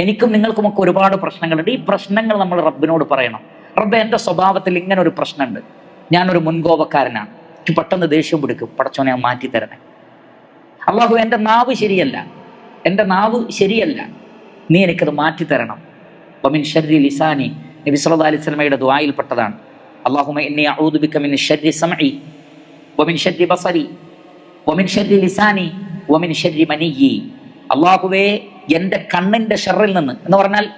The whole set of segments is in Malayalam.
എനിക്കും നിങ്ങൾക്കുമൊക്കെ ഒരുപാട് പ്രശ്നങ്ങളുണ്ട്. ഈ പ്രശ്നങ്ങൾ നമ്മൾ റബ്ബിനോട് പറയണം. റബ്ബ് എന്റെ സ്വഭാവത്തിൽ ഇങ്ങനെ ഒരു പ്രശ്നമുണ്ട്. ഞാനൊരു മുൻകോപക്കാരനാണ്. എനിക്ക് പെട്ടെന്ന് ദേഷ്യം പിടിക്കും. പടച്ചോനെ ഞാൻ മാറ്റി തരണേ. അള്ളാഹു എന്റെ നാവ് ശരിയല്ല. എന്റെ നാവ് ശരിയല്ല. നീ എനിക്കത് മാറ്റി തരണം. വമിൻ ഷരി ലിസാനി. നബി സല്ലാ അലൈഹി സ്വലമയുടെ മിൻ ഷർരി സമഇ. വമിൻ ബസരി. വമിൻ ലിസാനി. വമിൻ മനിയി. എന്റെ കണ്ണിന്റെ ഷെറിൽ നിന്ന് എന്ന് പറഞ്ഞാൽ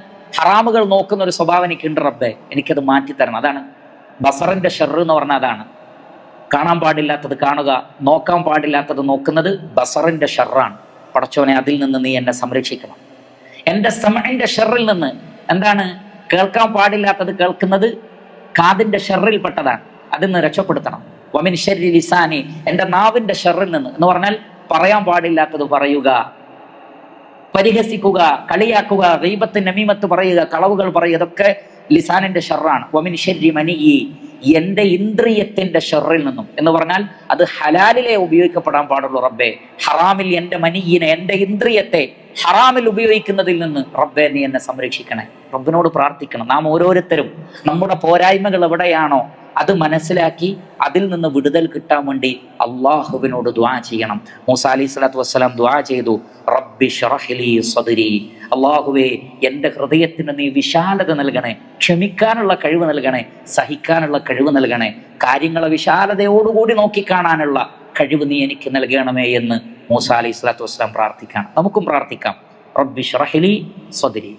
ഹറാമുകൾ നോക്കുന്ന ഒരു സ്വഭാവം എനിക്കുണ്ട് റബ്ബെ. എനിക്കത് മാറ്റി തരണം. അതാണ് ബസറിന്റെ ഷെറ് എന്ന് പറഞ്ഞാൽ അതാണ്. കാണാൻ പാടില്ലാത്തത് കാണുക നോക്കാൻ പാടില്ലാത്തത് നോക്കുന്നത് ബസറിന്റെ ഷെറാണ്. പടച്ചോനെ അതിൽ നിന്ന് നീ എന്നെ സംരക്ഷിക്കണം. എന്റെ സമയന്റെ ഷെറിൽ നിന്ന് എന്താണ്? കേൾക്കാൻ പാടില്ലാത്തത് കേൾക്കുന്നത് കാതിന്റെ ഷെറിൽ പെട്ടതാണ്. അതിൽ നിന്ന് രക്ഷപ്പെടുത്തണം. വമിൻ ഷെരി ലിസാനി എന്റെ നാവിന്റെ ഷെറിൽ നിന്ന് എന്ന് പറഞ്ഞാൽ പറയാൻ പാടില്ലാത്തത് പറയുക. പരിഹസിക്കുക കളിയാക്കുക ദൈവത്തെ നമീമത്ത് പറയുക കളവുകൾ പറയുക ഇതൊക്കെ ലിസാനിന്റെ ഷെറാണ്. വമിൻ ഷെരി ഇന്ദ്രിയത്തിന്റെ ഷെറിൽ നിന്നും. എന്ന് പറഞ്ഞാൽ അത് ഹലാലിലെ ഉപയോഗിക്കപ്പെടാൻ പാടുള്ളൂ റബ്ബെ. ഹറാമിൽ എന്റെ മനിയിനെ എന്റെ ഇന്ദ്രിയത്തെ ഹറാമിൽ ഉപയോഗിക്കുന്നതിൽ നിന്ന് റബ്ബെ നീ എന്നെ സംരക്ഷിക്കണേ. റബ്ബിനോട് പ്രാർത്ഥിക്കണം. നാം ഓരോരുത്തരും നമ്മുടെ പോരായ്മകൾ എവിടെയാണോ അത് മനസ്സിലാക്കി അതിൽ നിന്ന് വിടുതൽ കിട്ടാൻ വേണ്ടി അള്ളാഹുവിനോട് ദ്വാ ചെയ്യണം. മൂസ അലി സ്വലാത്തു വസ്സലാം ദ്വാ ചെയ്തു. റബ്ബി ഷറഹ്ലി സദരി. അള്ളാഹുവേ എന്റെ ഹൃദയത്തിന് നീ വിശാലത നൽകണേ ക്ഷമിക്കാനുള്ള കഴിവ് നൽകണേ സഹിക്കാനുള്ള കഴിവ് നൽകണേ കാര്യങ്ങളെ വിശാലതയോടുകൂടി നോക്കിക്കാണാനുള്ള കഴിവ് നീ എനിക്ക് നൽകണമേ എന്ന് മൂസ അലി സ്വലാത്തു വസ്സലാം പ്രാർത്ഥിക്കാം. നമുക്കും പ്രാർത്ഥിക്കാം. റബ്ബി ഷറഹ്ലി സദരി.